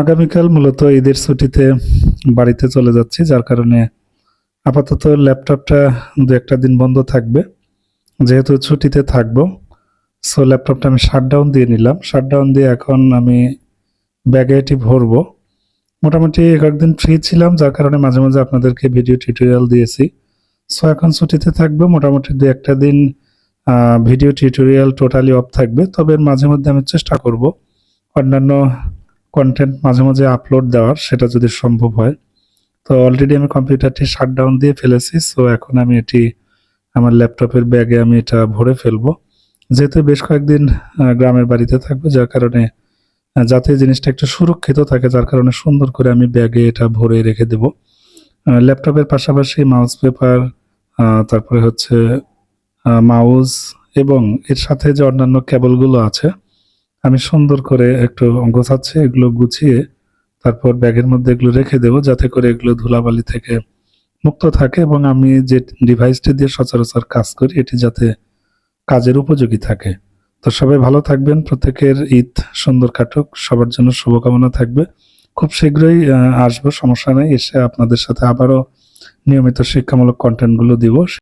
আগামীকাল মূলত ঈদের ছুটিতে বাড়িতে চলে যাচ্ছি, যার কারণে আপাতত ল্যাপটপটা দু একটা দিন বন্ধ থাকবে। যেহেতু ছুটিতে থাকব সো ল্যাপটপটা আমি শাটডাউন দিয়ে নিলাম। শাটডাউন দিয়ে এখন আমি ব্যাগে এটি ভরবো। মোটামুটি একদিন ফ্রি ছিলাম, যার কারণে মাঝে মাঝে আপনাদেরকে ভিডিও টিউটোরিয়াল দিয়েছি। সো এখন ছুটিতে থাকবে, মোটামুটি দু একটা দিন ভিডিও টিউটোরিয়াল টোটালি অফ থাকবে। তবে মাঝে মধ্যে আমি চেষ্টা করব অন্যান্য কন্টেন্ট মাঝে মাঝে আপলোড দেওয়ার, সেটা যদি সম্ভব হয়। তো অলরেডি আমি কম্পিউটারটি শাটডাউন দিয়ে ফেলেছি সো এখন আমি এটি আমার ল্যাপটপের ব্যাগে আমি এটা ভরে ফেলব। যেহেতু বেশ কয়েকদিন গ্রামের বাড়িতে থাকব, যার কারণে যাতে জিনিসটা একটু সুরক্ষিত থাকে, যার কারণে সুন্দর করে আমি ব্যাগে এটা ভরে রেখে দেব। ল্যাপটপের পাশাপাশি মাউস পেপার তারপরে হচ্ছে মাউস এবং এর সাথে যে অন্যান্য কেবলগুলো আছে আমি সুন্দর করে একটু গোছাচ্ছি, এগুলো গুছিয়ে তারপর ব্যাগের মধ্যে এগুলো রেখে দেবো, যাতে করে এগুলো ধুলাবালি থেকে মুক্ত থাকে এবং আমি যে ডিভাইসটি দিয়ে সচরাচর কাজ করি, এটি যাতে কাজের উপযোগী থাকে। তো সবাই ভালো থাকবেন, প্রত্যেকের ঈদ সুন্দর কাটুক, সবার জন্য শুভকামনা থাকবে। খুব শীঘ্রই আসব, সমস্যা নেই, এসে আপনাদের সাথে আবারও নিয়মিত শিক্ষামূলক কন্টেন্টগুলো দিব।